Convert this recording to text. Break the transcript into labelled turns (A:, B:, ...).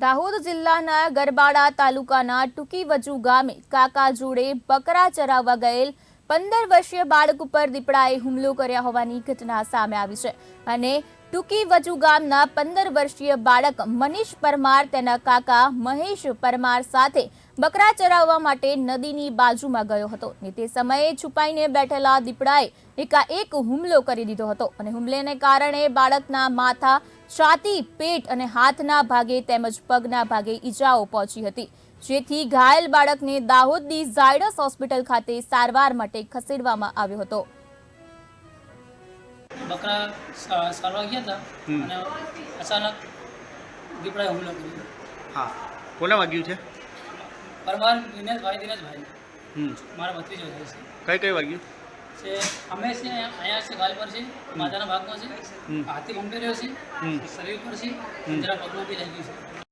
A: દાહોદ જિલ્લાના ગરબાડા તાલુકાના ટૂંકી વજુ ગામે કાકા જોડે બકરા ચરાવવા ગયેલ પંદર વર્ષીય બાળક ઉપર દીપડાએ હુમલો કર્યા હોવાની ઘટના સામે આવી છે અને ટૂંકી વજુ ગામના પંદર વર્ષીય બાળક મનીષ પરમાર, તેના કાકા મહેશ પરમાર સાથે બકરા ચરાવવા માટે નદીની બાજુમાં ગયો હતો ને તે સમયે છુપાઈને બેઠેલા દીપડાએ એકાએક હુમલો કરી દીધો હતો અને હુમલેને કારણે બાળકના માથા છાતી પેટ અને હાથના ભાગે તેમજ પગના ભાગે ઈજાઓ પહોંચી હતી. જેથી ઘાયલ બાળકને દાહોદની ઝાયડસ હોસ્પિટલ ખાતે સારવાર માટે ખસેડવામાં આવ્યો હતો.
B: બકરા સારવા ગયા હતા અને અચાનક દીપડાએ હુમલો કર્યો.
C: હા. કોને વાગ્યું છે?
B: પરમાર દિનેશભાઈ દિનેશભાઈ. મારા ભત્રીજો થાય છે.
C: કઈ કઈ વાગ્યું?
B: છે. અમે છે અહીંયા છે ગાલ પર છે માથાના ભાગમાં છે. હાથી ભંભેર્યો છે. શરીર પર છે. જરા પગમાં બી લાગ્યું છે.